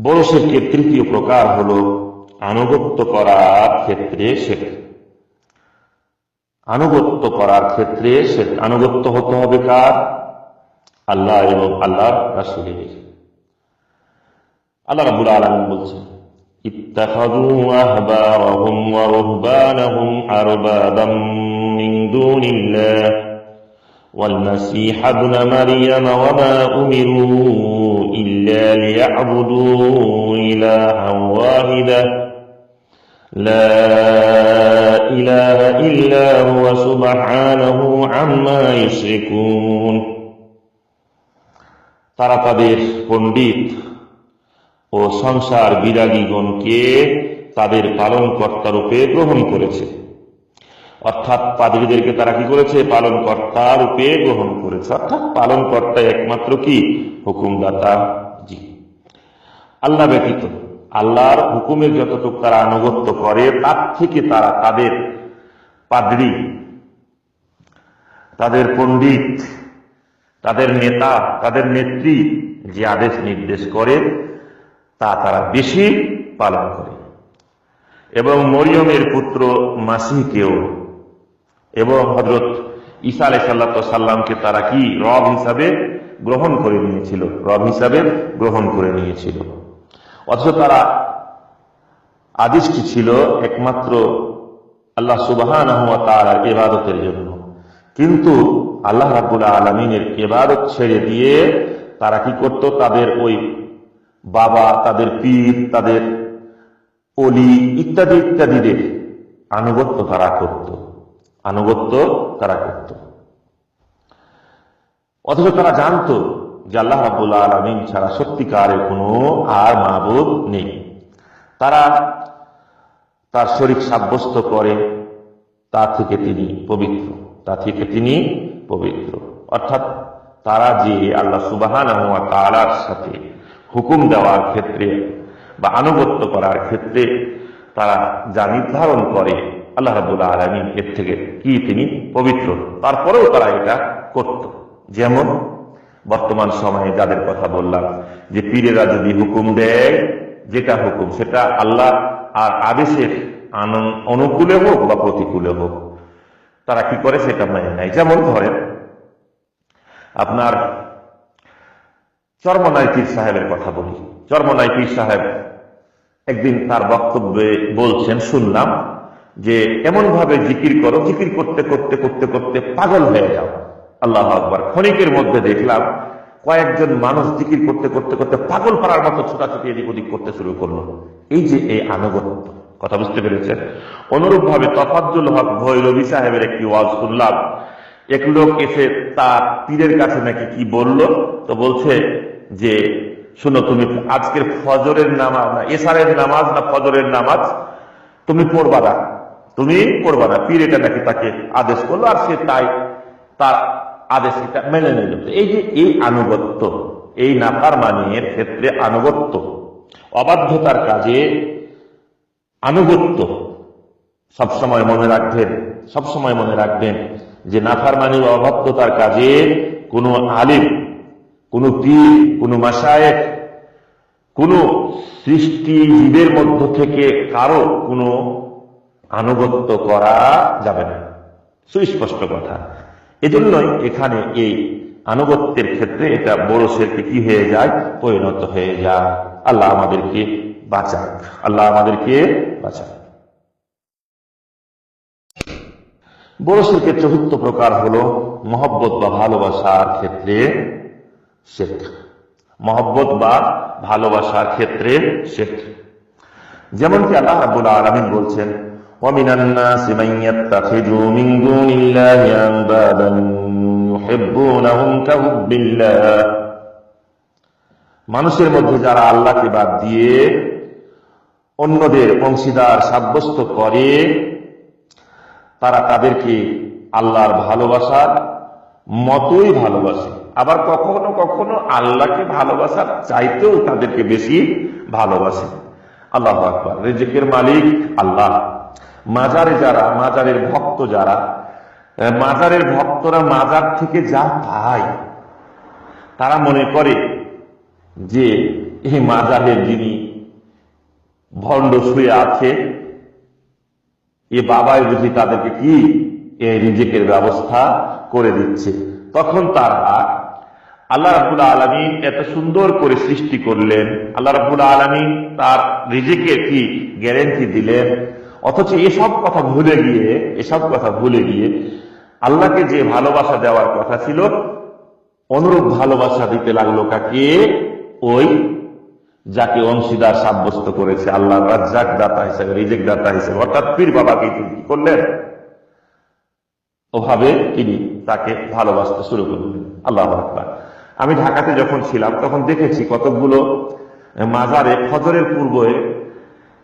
বড় শেখের তৃতীয় প্রকার হল আনুগত্য করার ক্ষেত্রে শেখ আনুগত্য করার ক্ষেত্রে শেখ আনুগত্য হতে হবে কার আল্লাহ এবং আল্লাহ রাসুলের আল্লাহ রাবুল আলমিন বলছেন اتخذوا أحبارهم ورهبانهم أربابا من دون الله والمسيح ابن مريم وما أمروا إلا ليعبدوا إلها واحدا لا إله إلا هو سبحانه عما يشركون তারা তাদের পণ্ডিত ও সংসার বিরাগীগণকে তাদের পালন রূপে গ্রহণ করেছে অর্থাৎ পাদ্রীদেরকে তারা কি করেছে? পালন কর্তা রূপে গ্রহণ করেছে। অর্থাৎ পালন কর্তা একমাত্র কি? হুকুমদাতা জি। আল্লাহ ব্যতীত আল্লাহর হুকুমের যতটুকু তারা আনুগত্য করে, তার থেকে তারা তাদের পাদ্রী, তাদের পণ্ডিত, তাদের নেতা, তাদের নেত্রী যে আদেশ নির্দেশ করে, তা তারা বেশি পালন করে। এবং মরিয়মের পুত্র মাসিকেও এবং হজরত ঈসা আলাই সাল্লা সাল্লামকে তারা কি? রব হিসাবে গ্রহণ করে নিয়েছিল। রব হিসাবে গ্রহণ করে নিয়েছিল। অথচ তারা আদিষ্টি ছিল? একমাত্র আল্লাহ সুবাহান তার এবাদতের জন্য। কিন্তু আল্লাহ রাবুল আলমিনের এবাদত ছেড়ে দিয়ে তারা কি করত? তাদের ওই বাবা, তাদের পীর, তাদের অলি ইত্যাদি ইত্যাদিদের আনুগত্য তারা করত। আনুগত্য তারা করত। অথচ তারা জানত যে আল্লাহ রাবুল আলমিন ছাড়া সত্যিকারের কোনো আর মাহবুব নেই। তারা তার শরীর সাব্যস্ত করে, তা থেকে তিনি পবিত্র, তা থেকে তিনি পবিত্র। অর্থাৎ তারা যে আল্লাহ সুবাহান তালার সাথে হুকুম দেওয়ার ক্ষেত্রে বা আনুগত্য করার ক্ষেত্রে তারা যা নির্ধারণ করে আল্লাহ রাবুল আলমিন এর থেকে কি তিনি পবিত্র। তারপরেও তারা এটা করত। যেমন বর্তমান সময়ে যাদের কথা বললাম, যে পীরেরা যদি হুকুম দেয়, যেটা হুকুম, সেটা আল্লাহ আর আদেশের অনুকূলে হোক বা প্রতিকূলে হোক, তারা কি করে সেটা মেনে নেয় যেমন ধরেন, আপনার চর্মনাই সাহেবের কথা বলি। চর্মনাই সাহেব একদিন তার বক্তব্যে বলছেন, শুনলাম যে এমন ভাবে জিকির করো, জিকির করতে করতে করতে করতে পাগল হয়ে যাও। আল্লাহ আকবর। ক্ষণিকের মধ্যে দেখলাম কয়েকজন মানুষ জিকির করতে করতে করতে পাগল পাড়ার মতো ছোটাছুটি এদিক ওদিক করতে শুরু করল। এই যে এই আনুগত্য, কথা বুঝতে পেরেছেন? অনুরূপ ভাবে তফাজ্জুল হক ভৈরবী সাহেবের একটি ওয়াজ শুনলাম। এক লোক এসে তার পীরের কাছে নাকি কি বলল? তো বলছে যে, শোনো, তুমি আজকের ফজরের নামাজ না, এসারের নামাজ না ফজরের নামাজ? তুমি পড়বা না। তুমি পড়বা না পীর এটা নাকি তাকে আদেশ করল আর সে তাই তার আদেশ এটা মেনে নিল। এই যে এই আনুগত্য, এই নাফার মানের ক্ষেত্রে আনুগত্য, অবাধ্যতার কাজে আনুগত্য সবসময় মনে রাখবেন, সবসময় মনে রাখবেন যে নাফার মানি অবাধ্যতার কাজে কোনো আলিম, কোনো পীর, কোনো কোনো সৃষ্টিজীবের মধ্য থেকে কারও কোনো আনুগত্য করা যাবে না। সুস্পষ্ট কথা। এজন্যই এখানে এই আনুগত্যের ক্ষেত্রে এটা বড় শেরকে কি হয়ে যায়? পরিণত হয়ে যায়। আল্লাহ আমাদেরকে বাঁচাক। আল্লাহ আমাদেরকে বাঁচাক। বড় শেরকের চতুর্থ প্রকার হলো মহব্বত বা ভালোবাসার ক্ষেত্রে শেখ মহব্বত বা ভালোবাসার ক্ষেত্রে শেখ যেমন কি আল্লাহ রাব্বুল আলামিন বলছেন ومن الناس من يتخذ من دون الله أندادا يحبونهم كحب الله মানুষের মধ্যে যারা আল্লাহকে বাদ দিয়ে অন্যদের অংশীদার সাব্যস্ত করে তারা তাদেরকে আল্লাহর ভালোবাসার মতোই ভালোবাসে আবার কখনো কখনো আল্লাহকে ভালোবাসার চাইতেও তাদেরকে বেশি ভালোবাসে আল্লাহ আকবর রেজেকের মালিক আল্লাহ মাজারে যারা, মাজারের ভক্ত যারা মাজারের ভক্তরা মাজার থেকে যা পায়, তারা মনে করে যে এই মাজারের যিনি ভণ্ড শুয়ে আছে, এ বাবাই বুঝি তাদেরকে কি এই রিজিকের ব্যবস্থা করে দিচ্ছে। তখন তারা আল্লাহ রাবুল আলমী এত সুন্দর করে সৃষ্টি করলেন, আল্লাহ রাবুল আলমী তার রিজিকের কি গ্যারেন্টি দিলেন অথচ এসব কথা ভুলে গিয়ে, এসব কথা ভুলে গিয়ে আল্লাহকে যে ভালোবাসা দেওয়ার কথা ছিল, অনুরূপ ভালোবাসা দিতে লাগল কাকে? ওই যাকে অংশীদার সাব্যস্ত করেছে আল্লাহ, রাজ্জাক দাতা হিসেবে, রিজেক দাতা হিসেবে, অর্থাৎ পীর বাবাকে তিনি করলেন? ওভাবে তিনি তাকে ভালোবাসতে শুরু করলেন। আল্লাহ আকবার। আমি ঢাকাতে যখন ছিলাম, তখন দেখেছি কতকগুলো মাজারে ফজরের পূর্বে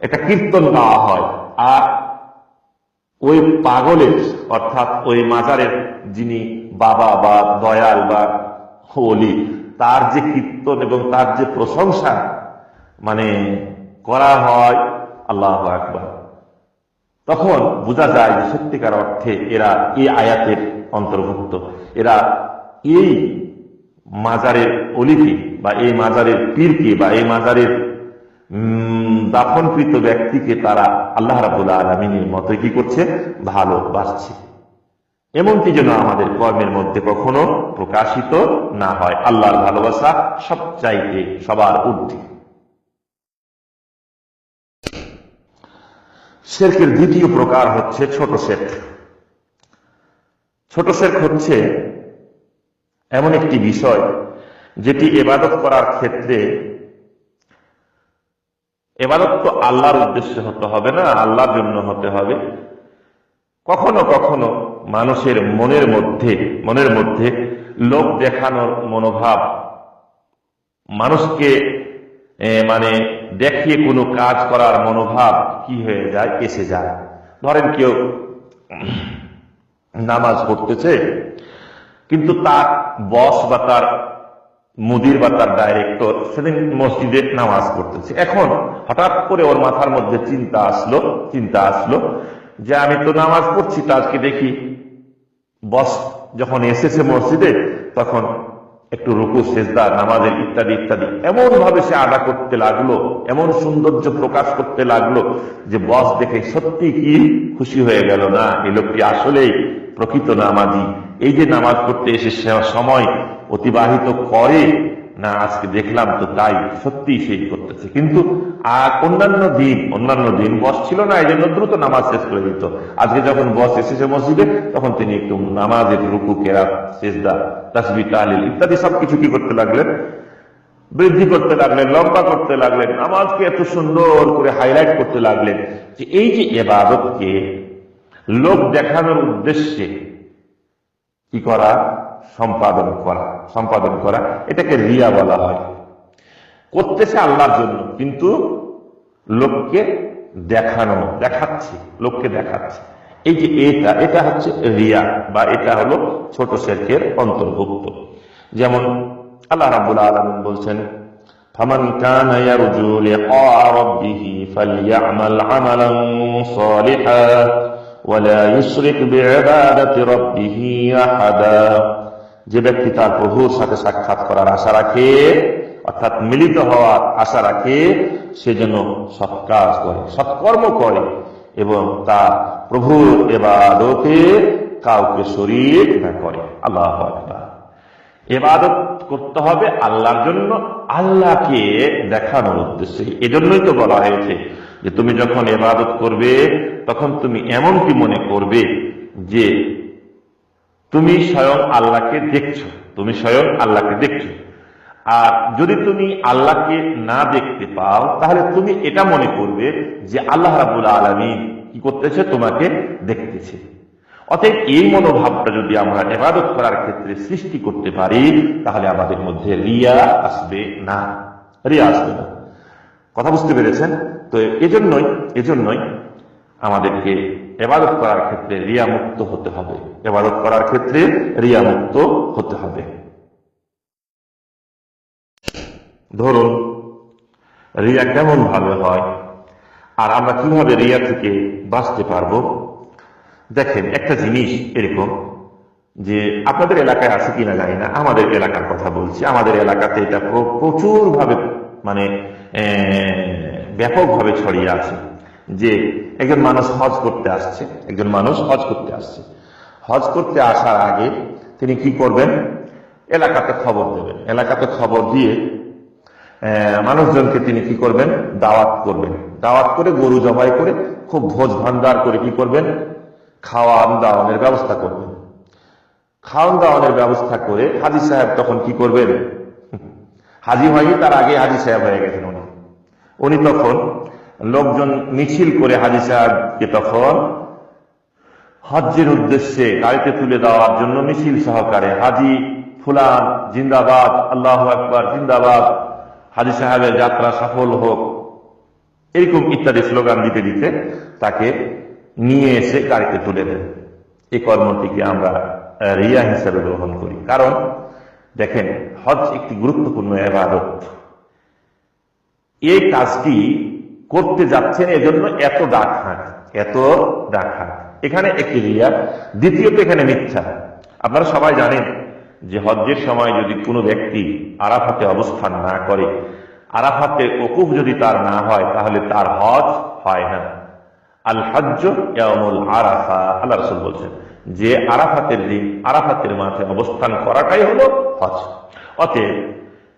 একটা কীর্তন গাওয়া হয়। আর ওই পাগলের, অর্থাৎ ওই মাজারের যিনি বাবা বা দয়াল বা অলি তার যে কীর্তন এবং তার যে প্রশংসা মানে করা হয়, আল্লাহ একবার তখন বোঝা যায় যে সত্যিকার অর্থে এরা এই আয়াতের অন্তর্ভুক্ত। এরা এই মাজারের অলিকে বা এই মাজারের পীরকে বা এই মাজারের দাফনকৃত ব্যক্তিকে তারা আল্লাহ রাবুল আলমিনের মতো কি করছে? ভালোবাসছে। এমনটি যেন আমাদের কর্মের মধ্যে কখনো প্রকাশিত না হয়। আল্লাহর ভালোবাসা সবচাইতে সবার ঊর্ধ্বে। শেরকের দ্বিতীয় প্রকার হচ্ছে ছোট শেখ ছোট শেখ হচ্ছে এমন একটি বিষয় যেটি এবাদত করার ক্ষেত্রে এবাদত তো আল্লাহর উদ্দেশ্যে হতে হবে না, আল্লাহর জন্য হতে হবে। কখনো কখনো মানুষের মনের মধ্যে মনের মধ্যে লোক দেখানোর মনোভাব, মানুষকে মানে দেখিয়ে কোনো কাজ করার মনোভাব কি হয়ে যায়? এসে যায়। ধরেন কেউ নামাজ পড়তেছে, কিন্তু তার বস বা তার মুদির বা তার ডাইরেক্টর সেদিন মসজিদে নামাজ পড়তেছে। এখন হঠাৎ করে ওর মাথার মধ্যে চিন্তা আসলো চিন্তা আসলো যে আমি তো নামাজ পড়ছি, তা দেখি। বস যখন এসেছে মসজিদে, তখন একটু রুকু, সেজদা, নামাজের ইত্যাদি ইত্যাদি। এমন ভাবে সে আদা করতে লাগল, এমন সৌন্দর্য প্রকাশ করতে লাগল যে বস দেখে সত্যি কি খুশি হয়ে গেল না? এই লোকটি আসলেই প্রকৃত নামাজি। এই যে নামাজ পড়তে এসে সময় অতিবাহিত করে, না, আজকে দেখলাম তো তাই সত্যি সেই করতেছে। কিন্তু আর অন্যান্য দিন অন্যান্য দিন বস ছিল না এই জন্য দ্রুত নামাজ শেষ করে দিত। আজকে যখন বস এসেছে মসজিদে, তখন তিনি একটু নামাজের রুকু, কেরাত, সেজদা তাসবি তালিল ইত্যাদি সবকিছু কি করতে লাগলেন? বৃদ্ধি করতে লাগলেন, লম্বা করতে লাগলেন, নামাজকে এত সুন্দর করে হাইলাইট করতে লাগলেন যে এই যে এবাদতকে লোক দেখানোর উদ্দেশ্যে কি করা? সম্পাদন করা। সম্পাদন করা। এটাকে রিয়া বলা হয়। করতেছে আল্লাহর জন্য, কিন্তু লোককে দেখানো, দেখাচ্ছে, লোককে দেখাচ্ছে। এই যে এটা এটা হচ্ছে রিয়া বা এটা হলো ছোট শেরকের অন্তর্ভুক্ত। যেমন আল্লাহ রাব্বুল আলামিন বলছেন ফালইআমাল আমালান সালিহা। ওয়ালা ইউশরিক বিইবাদাতি যে ব্যক্তি তার প্রভুর সাথে সাক্ষাৎ করার আশা রাখে, অর্থাৎ মিলিত হওয়ার আশা রাখে, সে যেন সৎ কাজ করে সৎকর্ম করে এবং তার প্রভুর এবাদতে কাউকে শরীর না করে। আল্লাহ এবাদত করতে হবে আল্লাহর জন্য, আল্লাহকে দেখানোর উদ্দেশ্যে। এজন্যই তো বলা হয়েছে যে তুমি যখন এবাদত করবে, তখন তুমি এমন কি মনে করবে যে তুমি স্বয়ং আল্লাহকে দেখছ, তুমি স্বয়ং আল্লাহকে দেখছ। আর যদি তুমি আল্লাহকে না দেখতে পাও, তাহলে তুমি এটা মনে করবে যে আল্লাহ রাবুল আলমিন কি করতেছে? তোমাকে দেখতেছে। অতএব এই মনোভাবটা যদি আমরা এবাদত করার ক্ষেত্রে সৃষ্টি করতে পারি, তাহলে আমাদের মধ্যে রিয়া আসবে না। রিয়া আসবে না। কথা বুঝতে পেরেছেন? তো এজন্যই এজন্যই আমাদেরকে এবাদত করার ক্ষেত্রে রিয়া মুক্ত হতে হবে। এবাদত করার ক্ষেত্রে রিয়া মুক্ত হতে হবে। ধরুন, রিয়া কেমন ভাবে হয়? আর আমরা কীভাবে রিয়া থেকে বাঁচতে পারব? দেখেন, একটা জিনিস এরকম যে আপনাদের এলাকায় আছে কিনা জানি না, আমাদের এলাকার কথা বলছি। আমাদের এলাকাতে এটা প্রচুর ভাবে মানে ব্যাপকভাবে ছড়িয়ে আছে যে একজন মানুষ হজ করতে আসছে, একজন মানুষ হজ করতে আসছে। হজ করতে আসার আগে তিনি কি করবেন? এলাকাতে খবর দেবেন। এলাকাতে খবর দিয়ে মানুষজনকে তিনি কি করবেন? দাওয়াত করবেন। দাওয়াত করে গরু জবাই করে, খুব ভোজ ভান্ডার করে কি করবেন? খাওয়ান দাওয়ানের ব্যবস্থা করবেন। খাওয়ান দাওয়ানের ব্যবস্থা করে হাজি সাহেব তখন কি করবেন? হাজি হয়নি, তার আগে হাজি সাহেব হয়ে গেছেন উনি তখন লোকজন মিছিল করে হাজি সাহেবকে তখন হজ্জের উদ্দেশ্যে গাড়িতে তুলে দেওয়ার জন্য মিছিল সহকারে হাজি ফুলান, জিন্দাবাদ, আল্লাহ আকবর, জিন্দাবাদ, হাজি সাহেবের যাত্রা সফল হোক, এরকম ইত্যাদি স্লোগান দিতে দিতে তাকে নিয়ে এসে গাড়িতে তুলে দেন। এই কর্মটিকে আমরা রিয়া হিসাবে গ্রহণ করি। কারণ, দেখেন হজ একটি গুরুত্বপূর্ণ এবাদত এই কাজটি করতে যাচ্ছেন এজন্য এত ডাক হাঁক এত ডাক হাঁক এখানে একটি রিয়া দ্বিতীয়ত এখানে মিথ্যা। আপনারা সবাই জানেন যে হজ্জের সময় যদি কোনো ব্যক্তি আরাফাতে অবস্থান না করে, আরাফাতে ওকুফ যদি তার না হয়, তাহলে তার হজ হয় না। আল হজ্জ আরাফা, আল্লাহ রসুল বলছেন, যে আরাফাতের দিন, আরাফাতের মাঠে অবস্থান করাটাই হলো হজ অতএব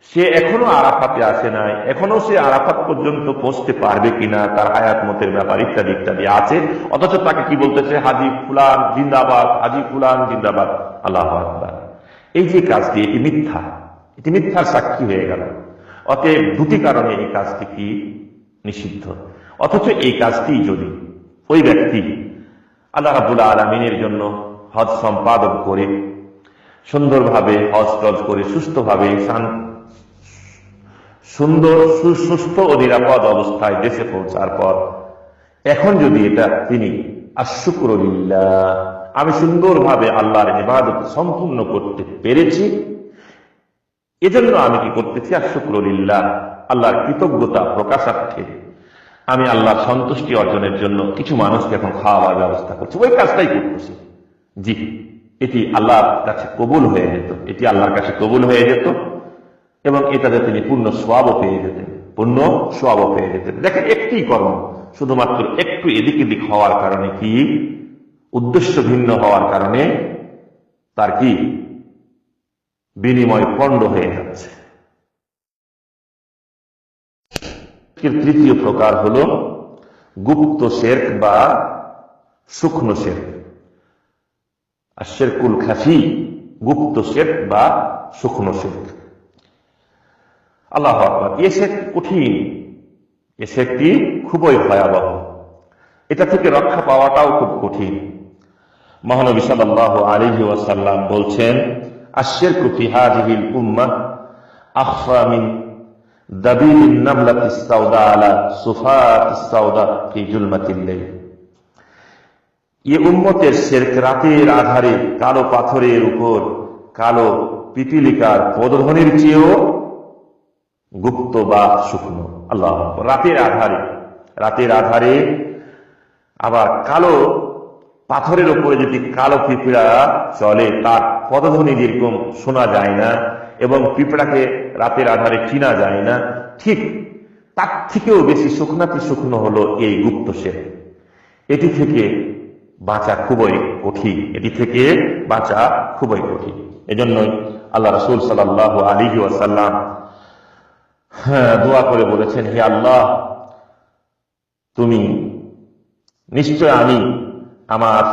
সে এখনও আরাফাতে আসে নাই। এখনও সে আরাফাত পর্যন্ত পৌঁছতে পারবে কিনা, তার হায়াত মতের ব্যাপার ইত্যাদি ইত্যাদি আছে। অথচ তাকে কি বলতেছে? হাজি ফুলান জিন্দাবাদ, হাজি ফুলান জিন্দাবাদ। আল্লাহ আকবার। এই যে কাজটি, এটি মিথ্যা। এটি মিথ্যার সাক্ষী হয়ে গেল। অতএব দুটি কারণে এই কাজটি কি? নিষিদ্ধ। অথচ এই কাজটি যদি ওই ব্যক্তি আল্লাহ রাবুল আলমিনের জন্য হজ সম্পাদন করে, সুন্দরভাবে হজ টজ করে, সুস্থভাবে সুন্দর সুস্থ ও নিরাপদ অবস্থায় দেশে পৌঁছার পর, এখন যদি এটা তিনি আশুকুরলিল্লাহ আমি সুন্দরভাবে আল্লাহর ইবাদত সম্পূর্ণ করতে পেরেছি, এজন্য আমি কি করতেছি? আশুকুরলিল্লাহ আল্লাহর কৃতজ্ঞতা প্রকাশার্থে আমি আল্লাহর সন্তুষ্টি অর্জনের জন্য কিছু মানুষকে এখন খাওয়াবার ব্যবস্থা করছি। ওই কাজটাই করতেছি। জি, এটি আল্লাহর কাছে কবুল হয়ে যেত, এটি আল্লাহর কাছে কবুল হয়ে যেত। এবং এটাতে তিনি পূর্ণ সোয়াবও পেয়ে যেতেন পূর্ণ সোয়াবও পেয়ে যেতেন দেখেন, একটি কর্ম শুধুমাত্র একটু এদিক এদিক হওয়ার কারণে কি? উদ্দেশ্য ভিন্ন হওয়ার কারণে তার কি? বিনিময় পণ্ড হয়ে যাচ্ছে। তৃতীয় প্রকার হল গুপ্ত শেরক বা শুকনো শেরক। আর শেরকুল খাফি গুপ্ত শেরক বা শুকনো শেরক। আল্লাহ আকবর। এ কঠিন। এ শেখটি খুবই ভয়াবহ। এটা থেকে রক্ষা পাওয়াটাও খুব কঠিন। মহানবী সাল্লাহ আলিহি ওয়াসাল্লাম বলছেন আশের কুফি হাজিহিল উম্মা আখফা মিন দাবিল নামলাত ইস্তাউদা আলা সুফাত ইস্তাউদা ফি জুলমাতিল লাইল। এ উম্মতের শেরক রাতের আধারে কালো পাথরের উপর কালো পিপিলিকার পদধ্বনির চেয়েও গুপ্ত বা শুকনো। আল্লাহ রাতের আধারে রাতের আধারে আবার কালো পাথরের উপরে যদি কালো পিঁপড়া চলে, তার পদধ্বনি যেরকম শোনা যায় না এবং পিঁপড়াকে রাতের আধারে চিনা যায় না, ঠিক তার থেকেও বেশি শুকনাতি শুকনো হলো এই গুপ্ত সে এটি থেকে বাঁচা খুবই কঠিন। এটি থেকে বাঁচা খুবই কঠিন। এজন্যই আল্লাহ রসুল সাল্লাহ আলী ওয়াসাল্লাম দোয়া করে বলেছেন, হে আল্লাহ, তুমি নিশ্চয় আমি, আমার,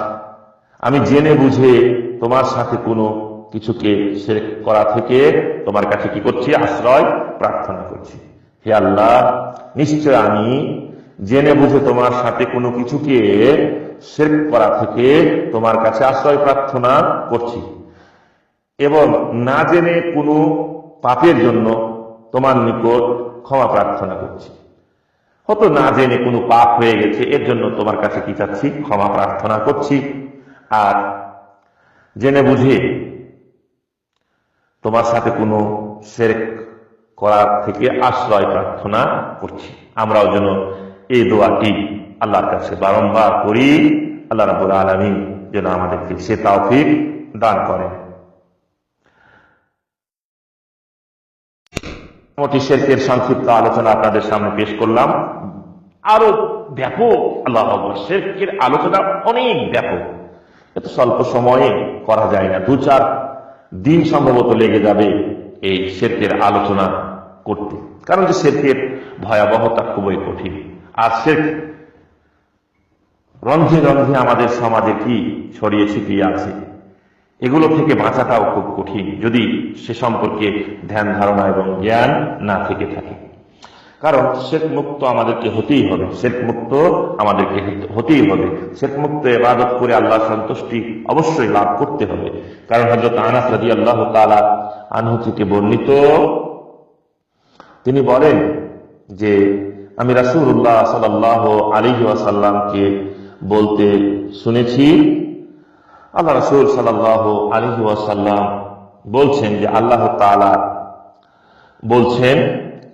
আমি জেনে বুঝে তোমার সাথে কোনো কিছুকে শেখ করা থেকে তোমার কাছে কি করছি? আশ্রয় প্রার্থনা করছি। হে আল্লাহ, নিশ্চয় আমি জেনে বুঝে তোমার সাথে কোনো কিছুকে শেখ করা থেকে তোমার কাছে আশ্রয় প্রার্থনা করছি। এবং না জেনে কোনো পাপের জন্য তোমার নিকট ক্ষমা প্রার্থনা করছি। হয়তো না জেনে কোনো পাপ হয়ে গেছে, এর জন্য তোমার কাছে কি চাচ্ছি? ক্ষমা প্রার্থনা করছি। আর জেনে বুঝে তোমার সাথে কোনো শেরেক করার থেকে আশ্রয় প্রার্থনা করছি। আমরাও যেন এই দোয়াটি আল্লাহর কাছে বারম্বার করি। আল্লাহ রাবুল আলমী যেন আমাদেরকে সে তাওফিক দান করেন। মোটি শেরকের সংক্ষিপ্ত আলোচনা আপনাদের সামনে পেশ করলাম। আরও ব্যাপক, আল্লাহ শেরকের আলোচনা অনেক ব্যাপক। এত স্বল্প সময়ে করা যায় না। দু চার দিন সম্ভবত লেগে যাবে এই শেরকের আলোচনা করতে। কারণ যে শেরকের ভয়াবহতা খুবই কঠিন। আর শেরক রন্ধে রন্ধে আমাদের সমাজে কি ছড়িয়ে ছিটিয়ে আছে? এগুলো থেকে বাঁচাটাও খুব কঠিন যদি সে সম্পর্কে ধ্যান, ধারণা এবং জ্ঞান না থেকে থাকে। কারণ শেখ মুক্ত আমাদেরকে হতেই হবে। শেখ মুক্ত আমাদেরকে হতেই হবে। শেখ মুক্ত এবাদত করে আল্লাহ সন্তুষ্টি অবশ্যই লাভ করতে হবে। কারণ হজরত আনাস রাজি আল্লাহ তালা আনহু থেকে বর্ণিত, তিনি বলেন যে, আমি রাসূলুল্লাহ সাল্লাহ আলী ওয়াসাল্লামকে বলতে শুনেছি আল্লাহ রসুল সাল্লাহ আলী ওয়াসাল্লাম বলছেন যে আল্লাহ তালা বলছেন,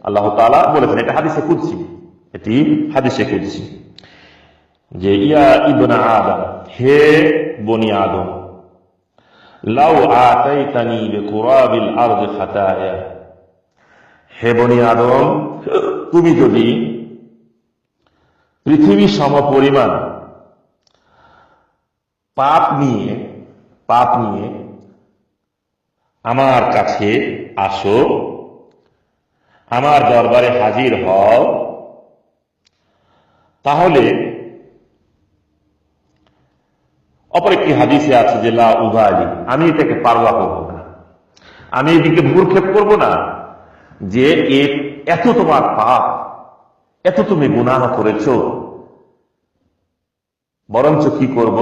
আল্লাহ তালা বলেছেন, এটা হাদিসে কুদছি এটি হাদিসে কুদছি যে, ইয়া ইবনা আদম, হে বনি আদম, লাউ আতাইতানি বিকুরাবিল আরদি খাতায়া, হে বনি আদম, তুমি যদি পৃথিবী সম পরিমাণ পাপ নিয়ে পাপ নিয়ে আমার কাছে আসো, আমার দরবারে হাজির হও। তাহলে অপর একটি হাদিসে আছে যে, লা উবালি, আমি এটাকে পারওয়া করব না। আমি এদিকে ভূরক্ষেপ করব না যে এত তোমার পাপ, এত তুমি গুনাহ করেছ, বরঞ্চ কি করব?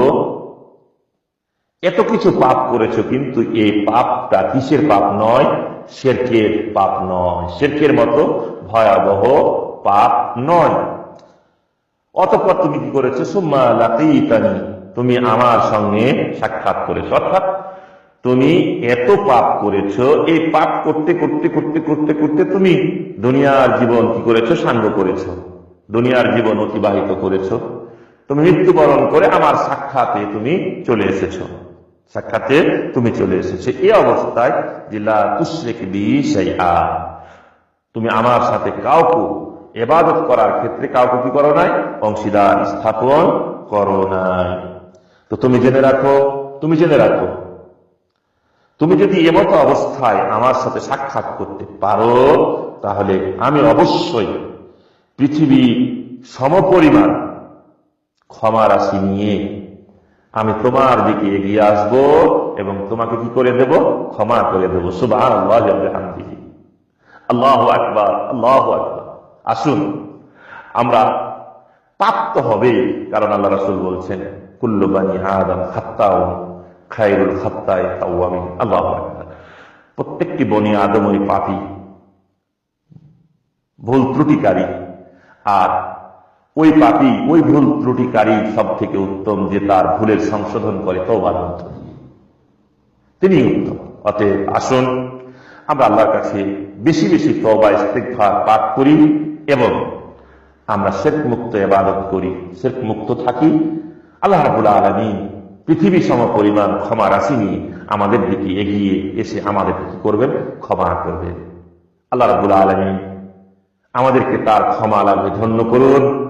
এত কিছু পাপ করেছ, কিন্তু এই পাপটা কিসের পাপ নয়? শেরকের পাপ নয়। শেরকের মতো ভয়াবহ পাপ নয়। অতঃপর তুমি কি করেছ? সুম্মা লাকিতানি তুমি আমার সঙ্গে সাক্ষাৎ করেছ। অর্থাৎ তুমি এত পাপ করেছ, এই পাপ করতে করতে করতে করতে করতে তুমি দুনিয়ার জীবন কি করেছ? সাঙ্গ করেছ। দুনিয়ার জীবন অতিবাহিত করেছ। তুমি মৃত্যুবরণ করে আমার সাক্ষাতে তুমি চলে এসেছ। সাক্ষাতে তুমি চলে এসেছ। এই অবস্থায় জিল্লা তুশ্রেক বিষয়া তুমি আমার সাথে কাউকে এবাদত করার ক্ষেত্রে কাউকে কি করো নাই? অংশীদার স্থাপন করো নাই। তো তুমি জেনে রাখো, তুমি জেনে রাখো। তুমি যদি এমতো অবস্থায় আমার সাথে সাক্ষাৎ করতে পারো, তাহলে আমি অবশ্যই পৃথিবী সমপরিমাণ ক্ষমা রাশি নিয়ে আমি তোমার দিকে এগিয়ে আসব এবং তোমাকে কি করে দেব? ক্ষমা করে দেব। সুবাহ আল্লাহ আকবার, আল্লাহ আসুন, আমরা পাপ তো হবে, কারণ আল্লাহ রাসুল বলছেন, কুল্লু বানি আদম খাত্তাও খাইরুল খাত্তায় তাওয়ামি আল্লাহ প্রত্যেকটি বনি আদমই পাপি, ভুল ত্রুটিকারী, আর ওই পাপি, ওই ভুল ত্রুটিকারী সব থেকে উত্তম যে তার ভুলের সংশোধন করে তৌবার তিনি উত্তম। অতএব আসুন, আমরা আল্লাহর কাছে বেশি বেশি তবা ইস্তেকভার পাঠ করি এবং আমরা শেখ মুক্ত এবাদত করি শেখ মুক্ত থাকি। আল্লাহ রাবুল আলমী পৃথিবী সম পরিমাণ ক্ষমা রাশি নিয়ে আমাদের দিকে এগিয়ে এসে আমাদের কি করবেন? ক্ষমা করবেন। আল্লাহ রাবুল আলমী আমাদেরকে তার ক্ষমা লাভে ধন্য করুন।